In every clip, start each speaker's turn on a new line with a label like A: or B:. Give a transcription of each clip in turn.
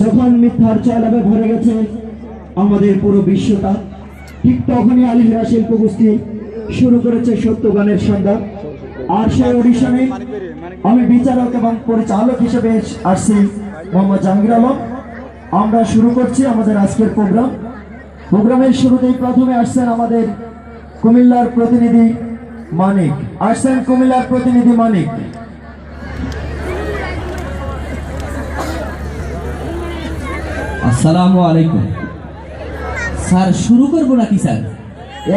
A: যখন মিথ্যার চয়লাভে ভরে গেছে, আমাদের পুরো বিশ্বটা ঠিক তখনই আলিহরা শিল্প গোষ্ঠী শুরু করেছে সত্য গানের সন্ধ্যা আর সেই অডিশনে আমি বিচারক এবং পরিচালক হিসেবে আসছি মোহাম্মদ জাহাঙ্গীর আলম। আমরা শুরু করছি আমাদের আজকের প্রোগ্রাম। প্রোগ্রামের শুরুতেই প্রথমে আসছেন আমাদের কুমিল্লার প্রতিনিধি মানিক। আসছেন কুমিল্লার প্রতিনিধি মানিক।
B: আসসালামু আলাইকুম। স্যার শুরু করব নাকি স্যার?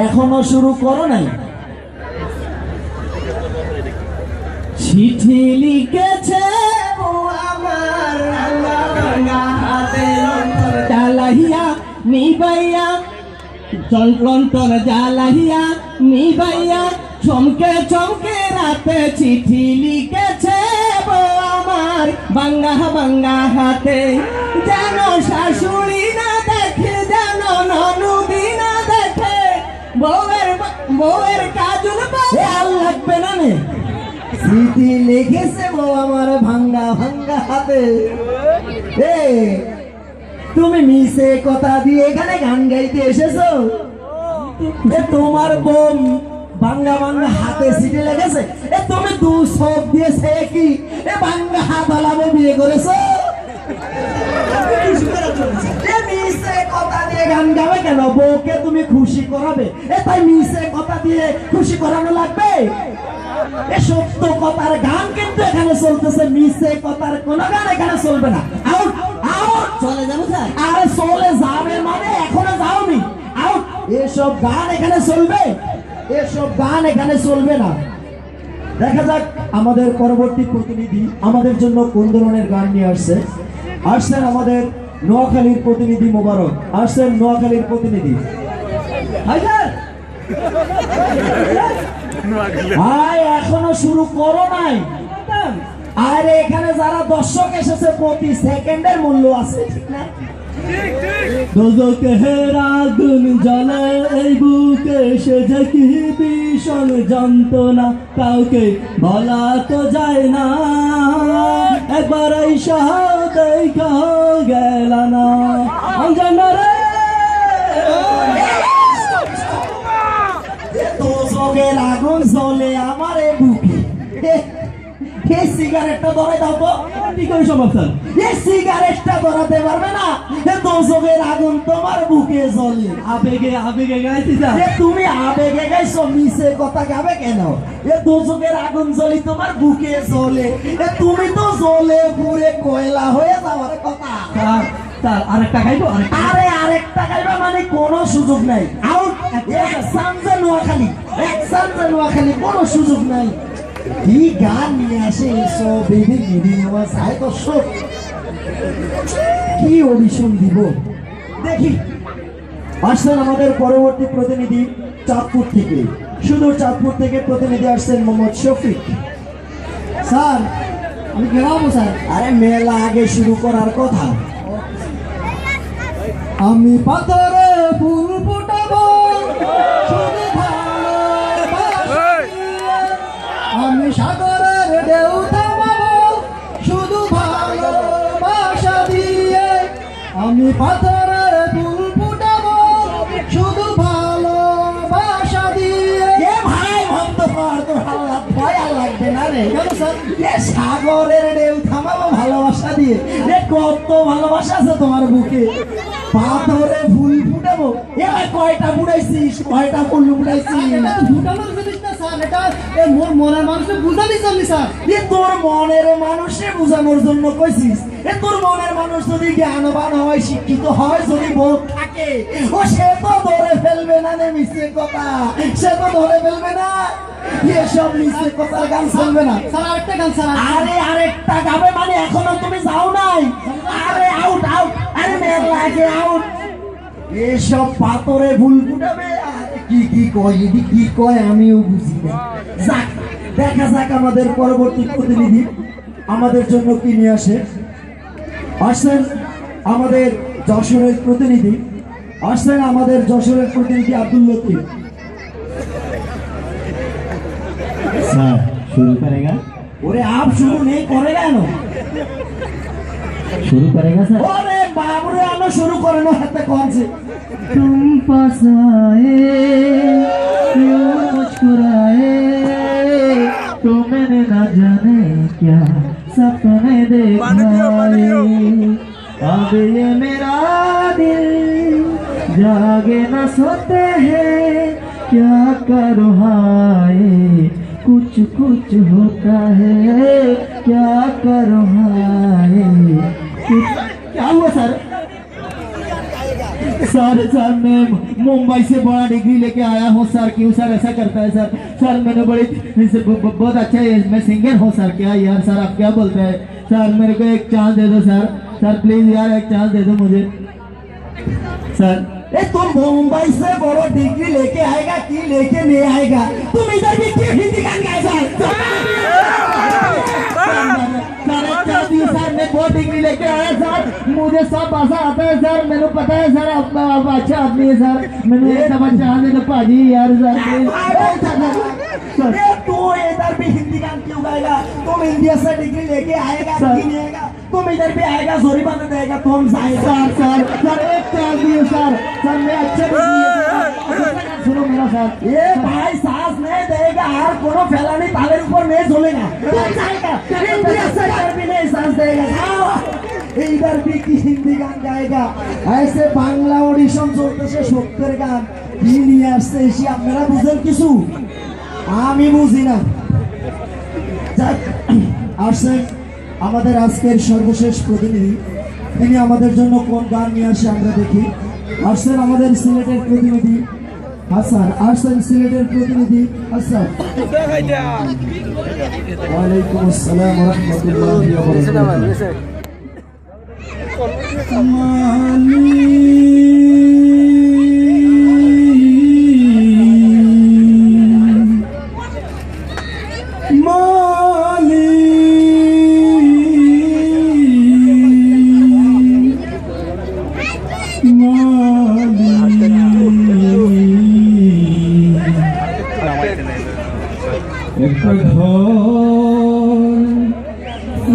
A: এখনও শুরু করো নাই।
B: চিঠি লিখেছে জ্বালাহিয়া নিবাইয়া। লন্টন জ্বালাহিয়া নিবাইয়া। চমকে চমকে রাতে চিঠি লিখেছে ও আমার বাঙ্গা বাঙ্গা হাতে। যেন শাশুড়ি না দেখে যেন ননুদি না দেখে। বউয়ের বউয়ের কাজল আর লাগবে না নে।
A: স্মৃতি লিখেছে বউ আমার ভাঙ্গা ভাঙ্গা হাতে। এ, তুমি মিশে কথা দিয়ে এখানে গান গাইতে এসেছ? তোমার বোম। ভাঙ্গা ভাঙ্গা হাতে সিটে লেগেছে। এ তুমি দু সব দিয়ে সে কি? এ ভাঙ্গা হাত আলামে বিয়ে করেছ? কথা দিয়ে গান গাবে কেন? বউকে তুমি খুশি করাবে। এ তাই মিশে কথা দিয়ে খুশি করানো লাগবে? এ সত্য কথার গান কিন্তু এখানে চলতেছে। মিশে কথার কোন গান এখানে চলবে না। আউট আউট
B: চলে যাব স্যার।
A: আরে চলে যাবে মানে এখনও যাওনি। আউট এসব গান এখানে চলবে? এসব গান এখানে চলবে না। দেখা যাক আমাদের পরবর্তী প্রতিনিধি আমাদের জন্য কোন ধরনের গান নিয়ে আসছে। আসছেন আমাদের নোয়াখালীর প্রতিনিধি মোবারক। আসছেন নোয়াখালীর প্রতিনিধি। ভাই, এখনও শুরু করো নাই। আর, এখানে যারা দর্শক এসেছে, প্রতি সেকেন্ডের মূল্য আছে, ঠিক না?
B: দোজকের আগুন জ্বলে এই বুকে সে যে কি ভীষণ যন্ত্রণা, কাউকে বলা তো যায় না। একবার এই সহ দেখা গেল না। অঞ্জন রে!
A: দোজকের আগুন জ্বলে আমার এ বুকে সিগারেটটা ধরে দাও তো।
B: কি করে সম্ভব স্যার?
A: এই সিগারেটটা ধরাতে পারবে না। এ দোজকের আগুন তোমার বুকে জ্বলে।
B: আবেগে আবেগে গাইছি স্যার।
A: এ তুমি আবেগে গাইছো মিশে কথা গাবে কেন? এ দোজকের আগুন জ্বলি তোমার বুকে জ্বলে। এ তুমি তো জ্বলে পুরে কয়লা হয়ে যাওয়ার কথা।
B: স্যার স্যার আরেকটা খাইবো আরেকটা
A: আরে আরেকটা গাইবা মানে কোনো সুযোগ নাই। আউট এক সামজে নোয়াখালী এক সামজে নোয়াখালী কোনো সুযোগ নাই। কি গান নিয়ে আসে সাই দর্শক কি অডিশন দিব? দেখি। আসছেন আমাদের পরবর্তী প্রতিনিধি চাঁদপুর থেকে। চাঁদপুর থেকে প্রতিনিধি আসছেন মোহাম্মদ শফিক। স্যার, আমি গেলাম স্যার। আরে মেলা আগে শুরু করার কথা। আমি পাথরে ফুল ফুটাবো আমি সাগরের ঢেউ থামাবো শুধু ভালোবাসা দিয়ে। আমি পাথরের ফুল ফুটাবো শুধু ভালোবাসা দিয়ে। ভাই ভক্ত ভয় লাগবে না রে। সাগরের ঢেউ থামাবো ভালোবাসা দিয়ে। এ কত ভালোবাসা আছে তোমার বুকে। পাথরে ফুল ফুটাবো। এ ভাই কয়টা ফুটাইছিস কয়টা ফুল ফুটাইছিস?
C: ফুটানোর মোর মনের মানুষকে বুঝাতে চালি স্যার?
A: এ তোর মনের মানুষে বোঝানোর জন্য কইছিস। এ তোর মনের মানুষ যদি জ্ঞানবান হয় শিক্ষিত হয় যদি বোধ থাকে ও সে তো ধরে ফেলবে না রে মিশে কথা। সে তো ধরে ফেলবে না। এসব মিশে কথার গান শুনবে না।
C: স্যার আরেকটা গান স্যার
A: আরে আরেকটা গাবে মানে এখনও তুমি যাও নাই? আরে আউট আউট আরে লাগে আউট এসব পাথরে ভুল ফুটাবে। কি কি কয় এটি কি কয় আমিও বুঝি না। দেখা যাক আমাদের পরবর্তী প্রতিনিধি আমাদের জন্য কি নিয়ে আসে। আসছেন আমাদের যশোরের প্রতিনিধি। আসছেন আমাদের যশোরের প্রতিনিধি আব্দুল লতিফ। ওরে আপ শুরু নেই করেগা কেন?
D: শুরু
A: করেগা স্যার। ওরে বাবুরে আমরা শুরু করে না হাতে কমছে
D: तुम पास आए यूँ मुस्कुराए? तो मैंने ना जाने क्या सपने देखाए अब ये मेरा दिल जागे ना सोते हैं। क्या करो हाय कुछ कुछ होता है। क्या करो हाय कुछ क्या हुआ सर सर सर मैं मुंबई से बड़ा डिग्री लेके आया हूँ सर क्यों सर ऐसा करता है सर सर मैंने बड़ी बहुत अच्छा है मैं सिंगर हूँ सर क्या यार सर आप क्या बोलते हैं? सर मेरे को एक चांस दे दो सर सर प्लीज़ यार एक चांस दे दो मुझे. सर
A: ए तुम मुंबई से बड़ो डिग्री लेके आएगा कि लेके नहीं आएगा? तुम इधर भी क्यों हिंदी गान गाए
D: सर सर मैं बहुत डिग्री लेके आया सर। मुझे सब भाषा आता है सर। मैंने पता है सर आप, अच्छा आदमी है सर। मैंने एक दफ़ा दे दो भाजी यार सर
A: तू इधर भी हिंदी गान क्यों गाएगा? तुम इंडिया से डिग्री लेके आएगा
D: सर।
A: कि नहीं आएगा तुम इधर भी आएगा जोरी बना देगा तुम
D: सर सर सर एक दियो सर। सर मैं अच्छे
A: ভাই নেই আর ফেলানি তাদের উপর নেই চলে না। এইবার হিন্দি গান গায়গা। আইসে বাংলা অডিশন চলতেছে সত্যের গান। কি নিয়ে আসছে এসে আপনারা বুঝেন কিছু? আমি বুঝি না। যাক আসছেন আমাদের আজকের সর্বশেষ প্রতিনিধি। তিনি আমাদের জন্য কোন গান নিয়ে আসে আমরা দেখি। আসছেন আমাদের সিলেটের প্রতিনিধি হাসান আসছেন সিলেটের প্রতিনিধি হাসান। ওয়ালাইকুম আসসালাম রহমতুল্লাহি ওয়া বারাকাতুহু।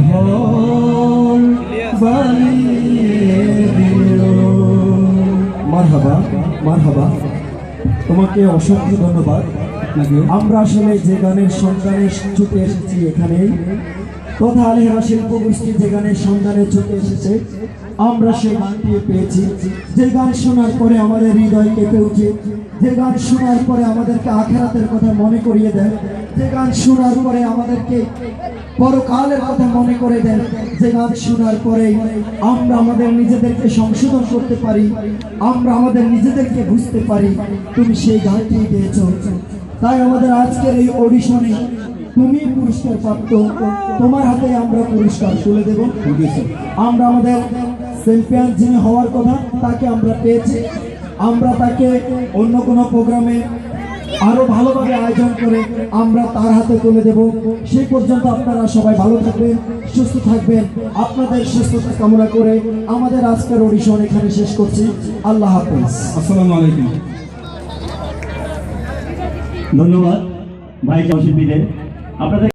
E: ঘর বানিয়ে দিও।
A: মারহাবা মারহাবা। তোমাকে অসংখ্য ধন্যবাদ। আমরা আসলে যে গানের সন্তানের ছুটে এসেছি এখানে তথা আলেহরা শিল্প গোষ্ঠী যে গানের সন্ধানে ছুটে এসেছে। আমরা সেই গানটি পেয়েছি। যে গান শোনার পরে আমাদের হৃদয় কেঁপে উঠে। যে গান শোনার পরে আমাদেরকে আখেরাতের কথা মনে করিয়ে দেয় যে গান শোনার পরে আমাদেরকে পরকালের কথা মনে করে দেন। যে গান শোনার পরে আমরা আমাদের নিজেদেরকে সংশোধন করতে পারি। আমরা আমাদের নিজেদেরকে বুঝতে পারি। তুমি সেই গানটি গেয়েছ তাই আমাদের আজকের এই অডিশনে তুমি পুরস্কার প্রাপ্ত তোমার হাতে আমরা পুরস্কার তুলে দেব। আমরা আমাদের চ্যাম্পিয়ন যিনি হওয়ার কথা তাকে আমরা পেয়েছি। আমরা তাকে অন্য কোনো প্রোগ্রামে আরও ভালোভাবে আয়োজন করে আমরা তার হাতে তুলে দেব। সেই পর্যন্ত আপনারা সবাই ভালো থাকবেন সুস্থ থাকবেন। আপনাদের সুস্থতা কামনা করে আমাদের আজকের অডিশন এখানে শেষ করছি। আল্লাহ হাফেজ।
E: আসসালামু আলাইকুম।
D: ধন্যবাদ। ভাই শিল্পীদের আপনাদের